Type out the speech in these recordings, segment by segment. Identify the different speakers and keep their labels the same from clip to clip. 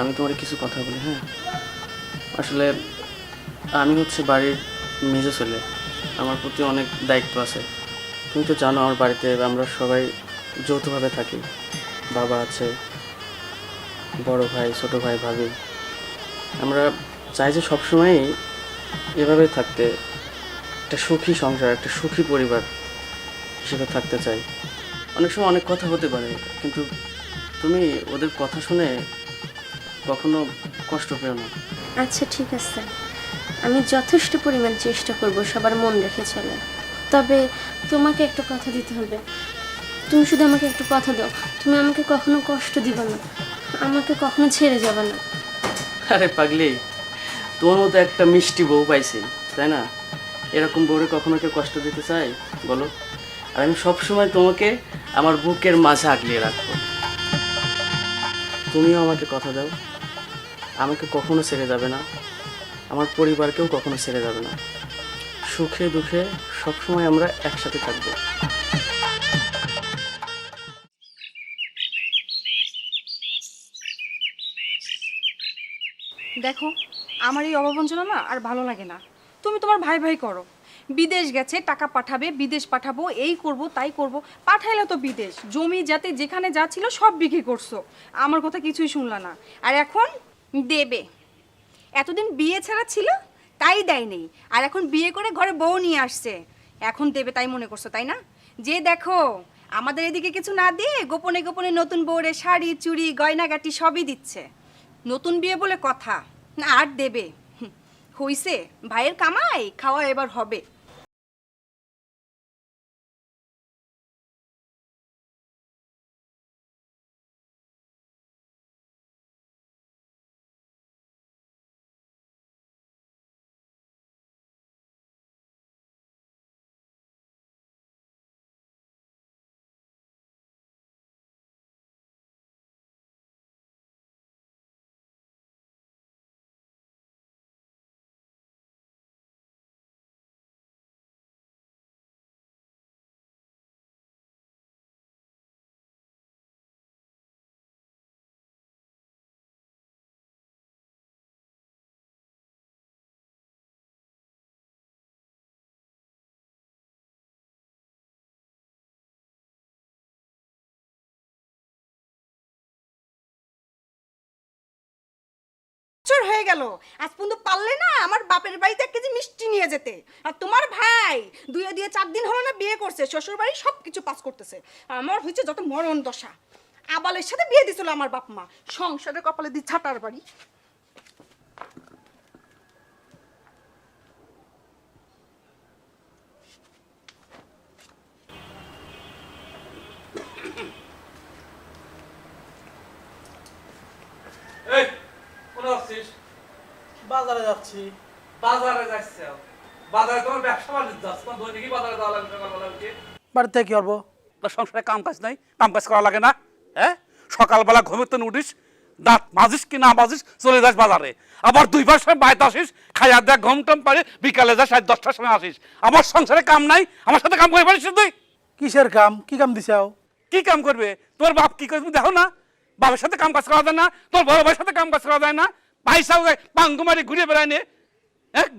Speaker 1: আমি তোমার কিছু কথা বলি হ্যাঁ? আসলে আমি হচ্ছে বাড়ির মেজো ছেলে। আমার প্রতি অনেক দায়িত্ব আছে। তুমি তো জানো আমার বাড়িতে আমরা সবাই যৌথভাবে থাকি। বাবা আছে, বড় ভাই, ছোট ভাই, ভাবি। আমরা চাই যে সবসময়ই এভাবে থাকতে, একটা সুখী সংসার, একটা সুখী পরিবার হিসেবে থাকতে চাই। অনেক সময় অনেক কথা হতে পারে, কিন্তু তুমি ওদের কথা শুনে কখনো কষ্ট পেও না।
Speaker 2: আচ্ছা ঠিক আছে। আমি যথেষ্ট পরিমাণ চেষ্টা করব সবার মন রেখে চলে তবে তোমাকে একটা কথা দিতে হবে। তুমি শুধু আমাকে একটু কথা দাও। তুমি আমাকে কখনো কষ্ট দিবে না। আমাকে কখনো ছেড়ে যাবে না।
Speaker 1: আরে পাগলি তোমার মতো একটা মিষ্টি বউ পাইছি তাই না? এরকম বউরে কখনো কেউ কষ্ট দিতে চাই বলো। আর আমি সবসময় তোমাকে আমার বুকের মাঝে আগলিয়ে রাখব। তুমিও আমাকে কথা দাও। আমাকে কখনো ছেড়ে যাবে না। আমার পরিবারকেও কখনো ছেড়ে যাবে না। সুখে দুঃখে সবসময় আমরা একসাথে থাকব।
Speaker 3: দেখো, আমার এই অভাবঞ্চনা না আর ভালো লাগে না। তুমি তোমার ভাই ভাই করো। বিদেশ গেছে, টাকা পাঠাবে, বিদেশ পাঠাবো, এই করব, তাই করব। পাঠাইলে তো বিদেশ। জমি যাতে যেখানে যা ছিল সব বিক্রি করছ। আমার কথা কিছুই শুনলা না। আর এখন দেবে। এতদিন বিয়ে ছাড়া ছিল, তাই দেয়নি। আর এখন বিয়ে করে ঘরে বউ নিয়ে আসছে। এখন দেবে তাই মনে করছ, তাই না? যে দেখো, আমাদের এদিকে কিছু না দিয়ে গোপনে গোপনে নতুন বউরে শাড়ি, চুড়ি, গয়নাগাটি সবই দিচ্ছে। নতুন বিয়ে বলে কথা, না, আর দেবে। হইছে, ভাইয়ের কামাই, খাওয়া এবার হবে। বছর হয়ে গেল। আজ পর্যন্ত পারলে না আমার বাপের বাড়িতে এক কেজি মিষ্টি নিয়ে যেতে। আর তোমার ভাই দুয়ে দিয়ে চার দিন হলো না বিয়ে করছে, শ্বশুর বাড়ি সব কিছু পাস করতেছে। আমার হয়েছে যত মরণ দশা। আবালের সাথে বিয়ে দিছিল আমার বাপ মা। সংসারের কপালে দি ছাটার বাড়ি
Speaker 4: এই কোন আসছিস
Speaker 5: বাজারে যাচ্ছি
Speaker 4: বাজারে যাচ্ছে বাজারে তোমার ব্যবসা বাণিজ্য আছে তোমার দৈনিকই বাজারে যাওয়া লাগে সকালবেলা উঠে
Speaker 5: বাড়িতে কি করব?
Speaker 4: তোর সংসারে কাম কাজ নাই কাম কাজ করা লাগে না হ্যাঁ? সকালবেলা ঘুমের তো উঠিস দাঁত মাজিস কি না মাজিস চলে যাস বাজারে। আবার দুই বার সময় বাইতে আসিস খাইয়া দেখ ঘুম টম পারে বিকালে যাস সাড়ে দশটার সময় আসিস। আমার সংসারে কাম নাই আমার সাথে কাম করে পারিস তুই?
Speaker 5: কিসের কাম? কি কাম দিছাও
Speaker 4: কি কাম করবে? তোর বাপ কি করবে দেখো না বাবার সাথে কাম কাজ করা যায় না তোর বড় ভাইয়ের সাথে কাম কাজ করা যায় না পয়সাও পাঙ্গুমারি ঘুরে বেড়ায় নে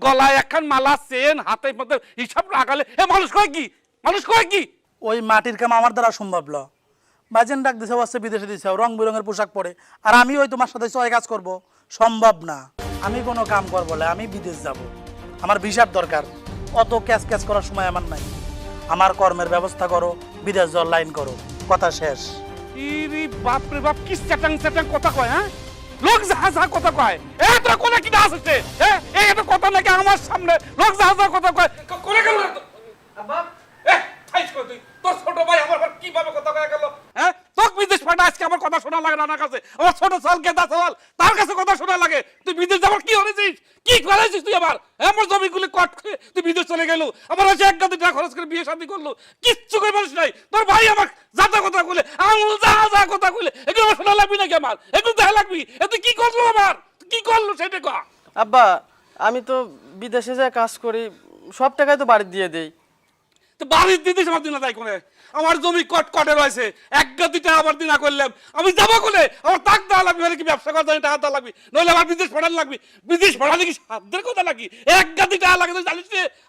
Speaker 4: গলায় একখান মালা চেন হাতে মধ্যে হিসাব লাগালে। এ মানুষ কয় কি? মানুষ কয় কি?
Speaker 5: ওই মাটির কাম আমার দ্বারা সম্ভব ল। বাজেন ডাক দিছাও আছে বিদেশে দিছাও রং বেরঙের পোশাক পরে। আর আমি ওই তোমার সাথে ছয় কাজ করব। সম্ভব না। আমি কোনো কাম করব না আমি বিদেশ যাব। আমার ভিসার দরকার। অত ক্যাশ ক্যাশ করার সময় আমার নাই। আমার কর্মের ব্যবস্থা করো বিদেশ জল লাইন করো। কথা শেষ।
Speaker 4: ইরি বাপ রে বাপ কি চ্যাটাং চ্যাটাং কথা কয় হ্যাঁ? লোক যাহা যাহা কথা কয়। এ তো কোনে কি দাস আছে? এ এটা কথা নাকি আমার সামনে। লোক যাহা যাহা কথা কয়। কোনে গেল আব্বা। এ ছাইছ কই তুই। তোর ছোট ভাই আমার কি কীভাবে কথা কয় গেল? হ্যাঁ? তোক বিদেশ পাঠা আজকে আমার কথা শোনা লাগে না কাছে। আমার ছোট সাল গেদা সাল তার কাছে কথা শোনা লাগে। তুই বিদেশ যাবার কি হয়েছিস কি করেছিস তুই আবার? হ্যাঁ, আমার জমিগুলি কট করে তুই বিদেশ চলে গেল। আমার হচ্ছে এক গাদি খরচ করে বিয়ে শাদি করল। কিচ্ছু করে পারিস নাই। তোর ভাই আমার যাতা কথা কইলে আঙুল যা যা কথা কইলে এগুলো আমার শোনা লাগবি নাকি আমার? এগুলো দেখা লাগবি? এ তুই কি করল আমার? কি করল সেটা কয়া
Speaker 1: আব্বা আমি তো বিদেশে যা কাজ করি সব টাকাই তো বাড়ি দিয়ে দেই।
Speaker 4: বাড়ির আমার আমার জমি কট কটে রয়েছে। এক গাদিটা আবার দিনা করলাম আমি যাব কোনে আমার তাক দেওয়া লাগবে মানে কি ব্যবসা করতে আমি টাকা দেওয়া লাগবে? নইলে আমার বিদেশ পড়ান লাগবে। বিদেশ পড়ালে কি সাধ্যের কথা নাকি? এক গাদি টাকা লাগে জানিস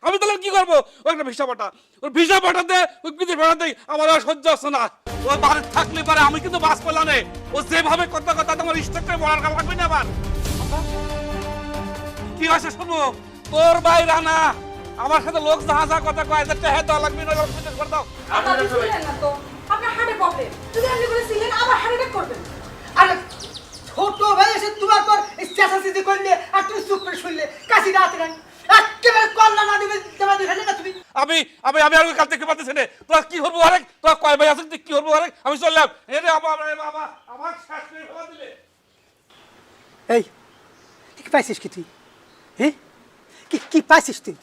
Speaker 4: আমি তাহলে কি করব? ওই একটা ভিসা পাঠা। ওই ভিসা পাঠাতে ওই বিদেশ পাঠাতে আমার আর সহ্য হচ্ছে না। ও বাড়ি থাকলে পারে, আমি কিন্তু বাস না ও যেভাবে কথা কথা তোমার স্টেট বলার লাগবে না আবার? কি হয়েছে শুনো? তোর ভাই রানা আমার সাথে লোক যাহা যা কথা কয় যে টেহে দেওয়া লাগবে না বিদেশ করে দাও।
Speaker 3: আপনি ছিলেন না তো আপনার হার্টে প্রবলেম যদি আপনি করে ছিলেন আবার হার্ট অ্যাটাক করবেন।
Speaker 6: আরে ছোট ভাই এসে তোমার পর চেঁচাচেঁচি করলে আর তুমি চুপ করে শুনলে কাশি রাতে নাই একেবারে কল্লা না দিবে দেবা দেবে না তুমি।
Speaker 4: আমি আমি আমি আর কাল দেখতে পাচ্ছি না। তোরা কি করব আরেক? তোরা কয় ভাই আছেন তুই কি করব আরেক? আমি চললাম। এরে বাবা রে বাবা আমার শেষ করে দিলে।
Speaker 6: এই কি পাইছিস কি তুই? হ্যাঁ কি কি পাইছিস তুই?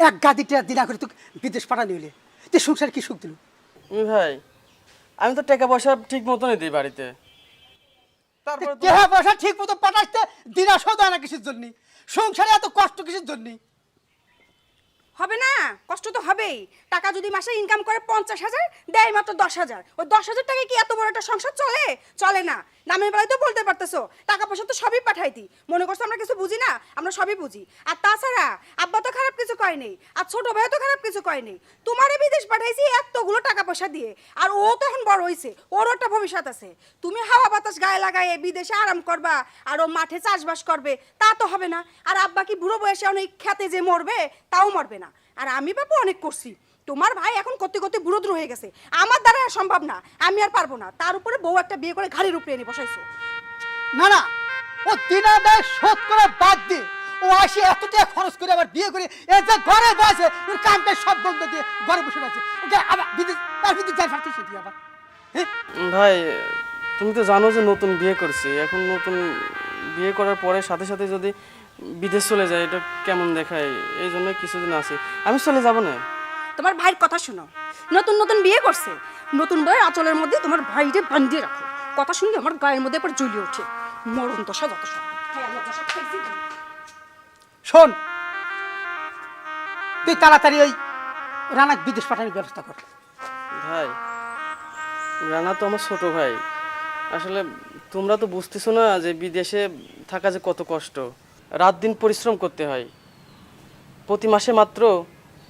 Speaker 6: এক গাদি টেরা দিনা করে তুই বিদেশ পাঠানি হইলে। তুই সংসার কি সুখ দিল?
Speaker 1: ভাই আমি তো টাকা পয়সা ঠিক মতনই দিই বাড়িতে। তারপরে
Speaker 6: দেহা পয়সা ঠিক মতো পাঠাইতে দিনা সদা না কিসের জন্য? সংসারে এত কষ্ট কিসের জন্য?
Speaker 3: হবে না? কষ্ট তো হবেই। টাকা যদি মাসে ইনকাম করে পঞ্চাশ হাজার, দেয় মাত্র দশ হাজার। ওই দশ হাজার টাকায় কি এত বড় একটা সংসার চলে? চলে না। নামের বেলায় তো বলতে পারতেছো। টাকা পয়সা তো সবই পাঠাইতি মনে করছ আমরা কিছু বুঝি না? আমরা সবই বুঝি। আর তাছাড়া, আব্বা তো খারাপ কিছু কয় নেই। আর ছোট ভাইও তো খারাপ কিছু কয় নেই। তোমারে বিদেশ পাঠাইছি এতগুলো টাকা পয়সা দিয়ে। আর ও তো এখন বড় হয়েছে ওরও একটা ভবিষ্যৎ আছে। তুমি হাওয়া বাতাস গায়ে লাগায়ে বিদেশে আরাম করবা। আর ও মাঠে চাষবাস করবে। তা তো হবে না। আর আব্বা কি বুড়ো বয়সে অনেক খেতে যে মরবে, তাও মরবে না। আর আমি বাপু অনেক করছি। তোমার ভাই এখন করতে করতে বুড়ো দ্রু হয়ে গেছে। আমার দ্বারা আর সম্ভব না। আমি আর পারব না। তার উপরে বউ একটা বিয়ে করে ঘাড়ির উপরে এনে বসাইছো।
Speaker 6: না না ও দিনা দেয় শোধ করে বাদ দিয়ে ও আসে এত টাকা খরচ করে আবার বিয়ে করে এ যে ঘরে বসে ওর কামটা সব বন্ধ দিয়ে ঘরে বসে আছে ওকে আবার বিদেশ তার বিদেশ যাই ফাটতে সেটি আবার। হ্যাঁ
Speaker 1: ভাই তুমি তো জানো যে নতুন বিয়ে করছি। এখন নতুন বিয়ে করার পরে সাথে সাথে যদি বিদেশ চলে যায় এটা কেমন দেখায়? এই জন্য কিছুদিন আছি। আমি চলে যাব না?
Speaker 3: তোমার ভাইয়ের কথা শোনো। নতুন নতুন বিয়ে করছে। নতুন বইয়ের আঁচলের মধ্যে তোমার ভাইরে বান্ধিয়ে রাখো। কথা শুনলে আমার গায়ের মধ্যে এবার জ্বলিয়ে ওঠে। মরণ দশা যত সব।
Speaker 6: শোন। তুই তাড়াতাড়ি ওই রানাক বিদেশ পাঠানোর ব্যবস্থা কর।
Speaker 1: ভাই রানা তো আমার ছোট ভাই। আসলে তোমরা তো বুঝতেছো না যে বিদেশে থাকা যে কত কষ্ট। রাত দিন পরিশ্রম করতে হয়। প্রতি মাসে মাত্র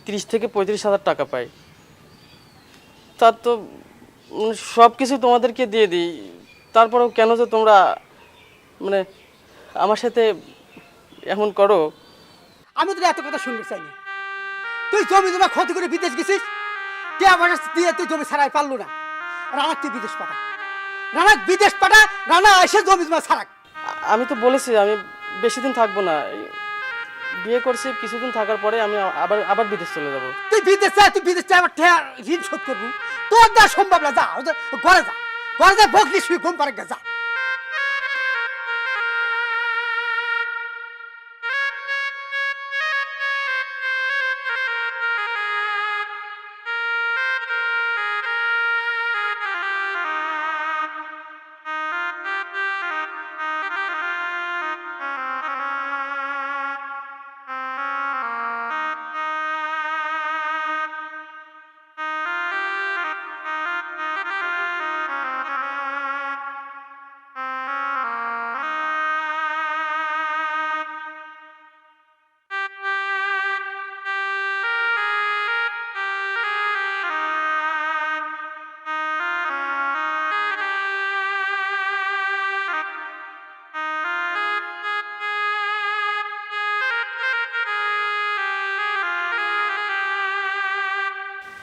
Speaker 1: তিরিশ থেকে পঁয়ত্রিশ হাজার টাকা পাই। তার তো সব কিছু তোমাদেরকে দিয়ে দিই। তারপরেও কেন যে তোমরা মানে আমার সাথে এমন করো?
Speaker 6: আমি তোর এত কথা শুনতে চাইনি। তুই জমি জমা ক্ষতি করে বিদেশ গেছিস? টিয়া পয়সা দিয়ে তুই জমি ছাড়াই পারল না? রানাক তুই বিদেশ পাঠা। রানাক বিদেশ পাঠা রানা এসে জমি জমা ছাড়াক।
Speaker 1: আমি তো বলেছি আমি বেশি দিন থাকব না। বিয়ে করছি, কিছুদিন থাকার পরে আমি আবার আবার বিদেশ চলে যাব।
Speaker 6: তুই বিদেশ চাই তুই বিদেশ চাই ঠেয়া ঋণ শোধ করবি। তোর দেওয়া সম্ভব না, যা ঘরে যা। ঘরে যা, বকলি শুয়ে ঘুম পারে যা।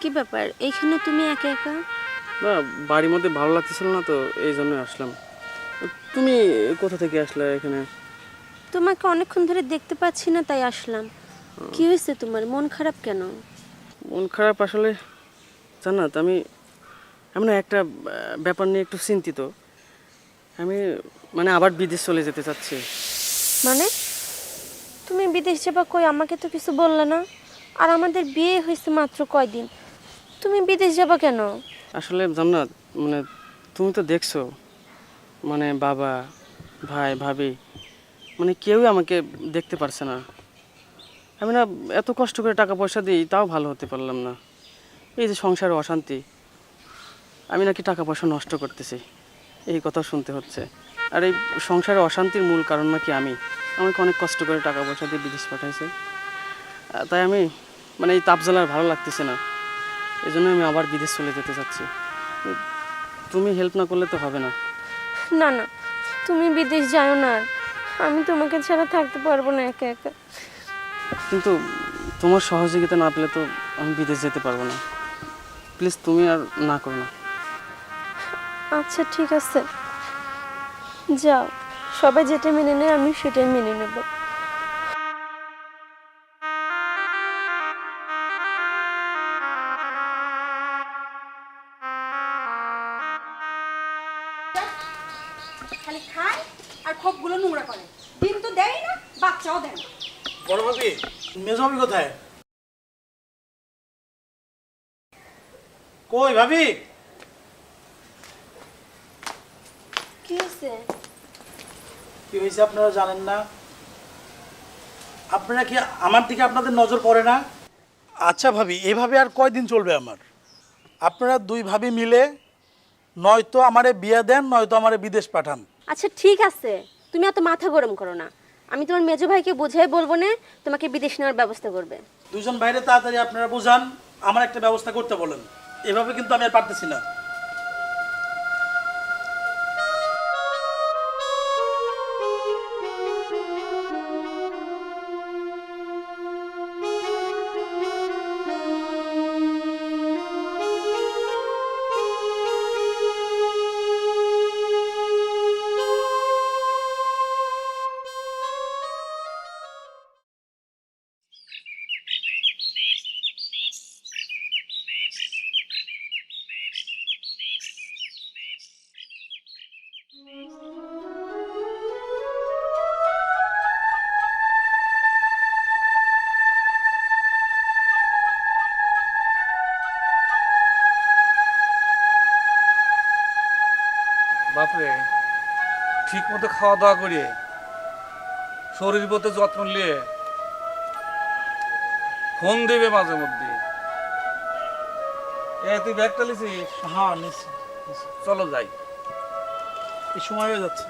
Speaker 2: কি ব্যাপার? এইখানে তুমি একা একা?
Speaker 1: না বাড়ির মধ্যে ভালো লাগতেছিল না তো এই জন্য আসলাম। তুমি কোথা থেকে আসলে এখানে?
Speaker 2: তোমাকে অনেকক্ষণ ধরে দেখতে পাচ্ছি না তাই আসলাম। কি হয়েছে তোমার? মন খারাপ কেন?
Speaker 1: মন খারাপ আসলে জান্নাত আমি আমি না একটা ব্যাপার নিয়ে একটু চিন্তিত। আমি মানে আবার বিদেশ চলে যেতে চাচ্ছি।
Speaker 2: মানে? তুমি বিদেশ যাবা কই? আমাকে তো কিছু বললে না। আর আমাদের বিয়ে হয়েছে মাত্র কয়দিন। তুমি বিদেশ যাবা কেন?
Speaker 1: আসলে জান্নাত মানে তুমি তো দেখছ মানে বাবা, ভাই, ভাবি মানে কেউই আমাকে দেখতে পারছে না। আমি না এত কষ্ট করে টাকা পয়সা দিই, তাও ভালো হতে পারলাম না। এই যে সংসারে অশান্তি, আমি নাকি টাকা পয়সা নষ্ট করতেছি, এই কথা শুনতে হচ্ছে। আর এই সংসারে অশান্তির মূল কারণ নাকি আমি, আমাকে অনেক কষ্ট করে টাকা পয়সা দিয়ে বিদেশ পাঠাইছে। তাই আমি মানে এই তাপজালা আর ভালো লাগতেছে না। এই জন্য আমি আবার বিদেশ চলে যেতে চাচ্ছি। তুমি হেল্প না করলে তো হবে না।
Speaker 2: না না তুমি বিদেশ যাও না আমি তোমাকে ছাড়া থাকতে পারব না একা একা।
Speaker 1: কিন্তু তোমার সহযোগিতা না পেলে তো আমি বিদেশ যেতে পারব না। প্লিজ তুমি আর না করো না।
Speaker 2: আচ্ছা ঠিক আছে। যাও। সবাই যেটা মেনে নেয় আমি সেটাই মেনে নেব।
Speaker 3: আর খোপগুলো নোংরা করে। ডিম তো দেয় না বাচ্চাও দেয় না।
Speaker 5: বড় ভাবি মেজবাবি কোথায়? কই ভাবি?
Speaker 2: কি হয়েছে
Speaker 5: কি হয়েছে আপনারা জানেন না? আপনারা কি আমার দিকে আপনাদের নজর পড়ে না? আচ্ছা ভাবি এভাবে আর কয়দিন চলবে আমার? আপনারা দুই ভাবি মিলে নয়তো আমারে বিয়ে দেন নয়তো আমারে বিদেশ পাঠান।
Speaker 2: আচ্ছা ঠিক আছে। তুমি এত মাথা গরম করো না। আমি তোমার মেজো ভাইকে বুঝাই বলব না, তোমাকে বিদেশ নেওয়ার ব্যবস্থা করবে।
Speaker 5: দুজন বাইরে তাড়াতাড়ি আপনারা বুঝান, আমার একটা ব্যবস্থা করতে বলেন। এভাবে কিন্তু আমি আর পারতেছি না।
Speaker 4: বাপরে ঠিক মতো খাওয়া দাওয়া করিয়ে শরীর প্রতি যত্ন নিয়ে ফোন দেবে মাঝে মধ্যে। এ তুই ব্যাগটা লিছিস
Speaker 5: হ্যাঁ নিশ্চয়
Speaker 4: চলো যাই।
Speaker 5: এই সময় হয়ে যাচ্ছে।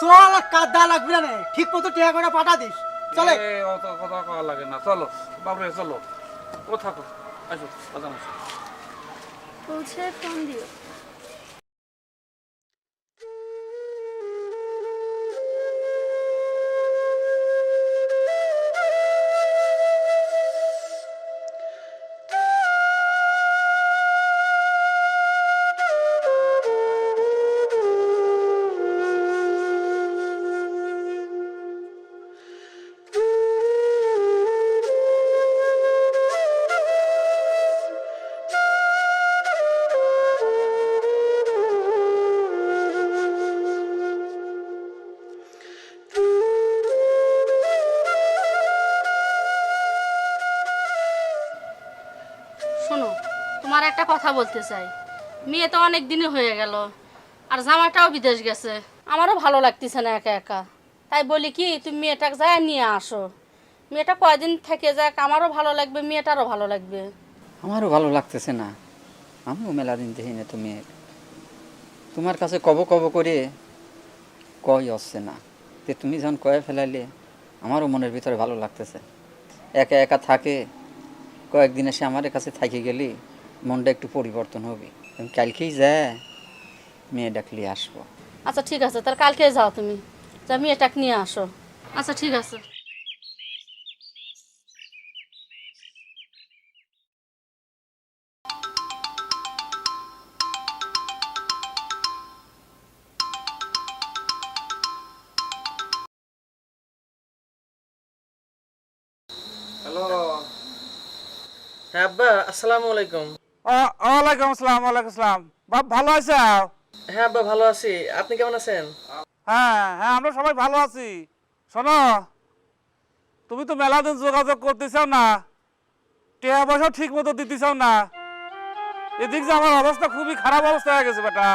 Speaker 6: চল কাদা লাগবে না ঠিক মতো টিয়া করে পাঠা দিস। চলে।
Speaker 4: অত কথা কওয়া লাগে না। চলো বাপরে চলো। ও থাকো আসো বাজান আসো।
Speaker 2: পৌঁছে ফোন দিও।
Speaker 7: একটা কথা বলতে চাই। মেয়ে তো অনেক দিনই হয়ে গেল, আর জামাটাও বিদেশ গেছে। আমারও ভালো লাগতেছে না একা একা। তাই বলি কি, তুমি মেয়েটাকে যায় নিয়ে আসো। মেয়েটা কয়দিন থেকে যাক, আমারও ভালো লাগবে, মেয়েটারও ভালো লাগবে।
Speaker 8: আমারও ভালো লাগতেছে না। আমিও মেলা দিন দেখি না তুমি তোমার কাছে কব কব করে কই আসছে না। যে তুমি যখন কয়ে ফেলাইলে, আমারও মনের ভিতরে ভালো লাগতেছে। একা একা থাকে, কয়েকদিন এসে আমার কাছে থাকি গেলি মনটা একটু পরিবর্তন হবে। কালকেই যায় মেয়ে ডাকলি আসব।
Speaker 7: আচ্ছা ঠিক আছে তার কালকে যাও তুমি। যা মেয়েটাকে নিয়ে আসো। আচ্ছা ঠিক আছে।
Speaker 4: হ্যালো।
Speaker 1: হ্যাঁ আব্বা আসসালামু আলাইকুম।
Speaker 4: ওয়ালাইকুম আসসালাম ওয়ালাইকুম আসসালাম। বাপ ভালো আছো?
Speaker 1: হ্যাঁ আব্বা ভালো আছি। আপনি কেমন আছেন?
Speaker 4: হ্যাঁ হ্যাঁ আমরা সবাই ভালো আছি। শোনো তুমি তো মেলা দিন যোগাযোগ করতে চাও না। টেয়া পয়সা ঠিক মতো দিতে চাও না। এদিক যে আমার অবস্থা খুবই খারাপ অবস্থা হয়ে গেছে বেটা।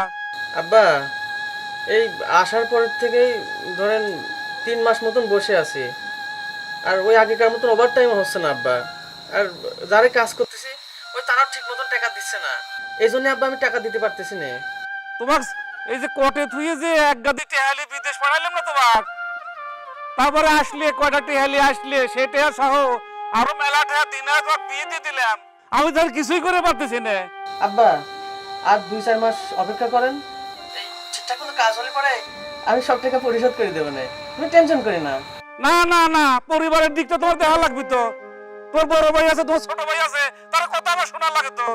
Speaker 1: আব্বা এই আসার পরের থেকেই ধরেন তিন মাস মতন বসে আছি। আর ওই আগেকার মতন ওভার টাইম হচ্ছে না আব্বা। আর যারে কাজ করতেছি তারাও ঠিক মতন টাকা দিচ্ছে না। এই জন্য আব্বা আমি টাকা দিতে পারতেছি না।
Speaker 4: তোমার এই যে থুয়ে যে এক গাদি টেহালি বিদেশ পাঠাইলাম না তোমার? তারপরে আসলে কয়টা টেহালি আসলে সে টেহা সহ আরও মেলা টেহা দিনে দিয়ে দিয়ে দিলাম। আমি তো আর কিছুই করে পারতেছি না।
Speaker 1: আব্বা আর দুই চার মাস অপেক্ষা করেন। ঠিকঠাক মতো কাজ হলে পরে আমি সব টাকা পরিশোধ করে দেবো না। তুমি টেনশন করি না।
Speaker 4: না না না পরিবারের দিকটা তোমার দেখা লাগবে তো। তোর বড় ভাই আছে তোমার ছোট ভাই আছে, তার কথা আমার শোনা লাগে তো।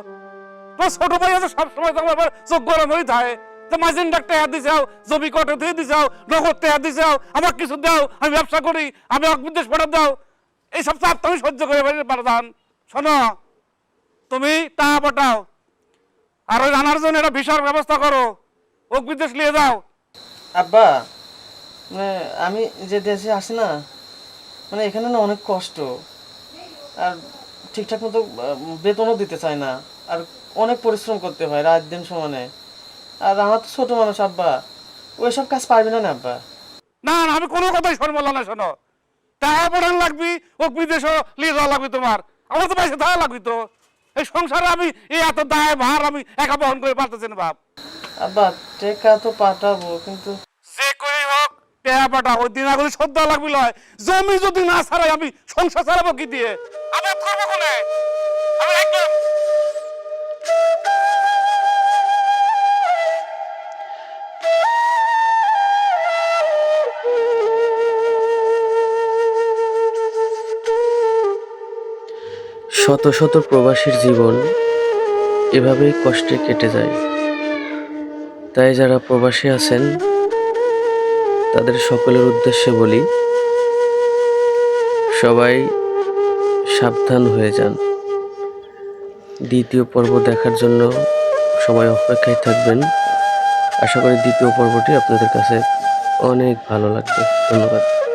Speaker 4: তোর ছোট ভাই আছে, সবসময় তোমার আবার চোখ গরম হয়ে থাকে তো মাঝিন ডাক্তার হাত দিছাও জমি কটে দিয়ে দিছাও নগদ হাত দিছাও আমার কিছু দাও, আমি ব্যবসা করি, আমি এক বিদেশ পাঠা দাও। এই সব চাপ তুমি সহ্য করে পাঠান শোনো, তুমি টাকা পাঠাও, আর ওই রানার জন্য একটা ভিসার ব্যবস্থা করো। ও বিদেশ নিয়ে যাও।
Speaker 1: আব্বা মানে আমি যে দেশে আসি না। মানে এখানে না অনেক কষ্ট। আর ঠিকঠাক মতো বেতনও দিতে চায় না। আর অনেক পরিশ্রম করতে হয় রাত দিন সমানে। আর আমার তো ছোট মানুষ আব্বা। ওইসব কাজ পারবি না না আব্বা।
Speaker 4: না না আমি কোনো কথাই শুনব না শোনো। টাকা পড়ান লাগবি ও বিদেশও নিয়ে যাওয়া লাগবে তোমার। আমার তো পয়সা দেওয়া লাগবে তো। এই সংসারে আমি এই এত দায় ভার আমি একা বহন করে পারতেছি না বাপ।
Speaker 1: আব্বা টেকা তো পাঠাবো কিন্তু
Speaker 4: হোক টেহা পাটা ওই দিনাগুলি শ্রদ্ধা লাগবে লয়। জমি যদি না ছাড়াই আমি সংসার ছাড়াবো কি দিয়ে? আমি করব কোনে আমি একদম
Speaker 1: শত শত প্রবাসীর জীবন এভাবেই কষ্টে কেটে যায়। তাই যারা প্রবাসী আছেন তাদের সকলের উদ্দেশ্যে বলি, সবাই সাবধান হয়ে যান। দ্বিতীয় পর্ব দেখার জন্য সবাই অপেক্ষায় থাকবেন। আশা করি দ্বিতীয় পর্বটি আপনাদের কাছে অনেক ভালো লাগবে। ধন্যবাদ।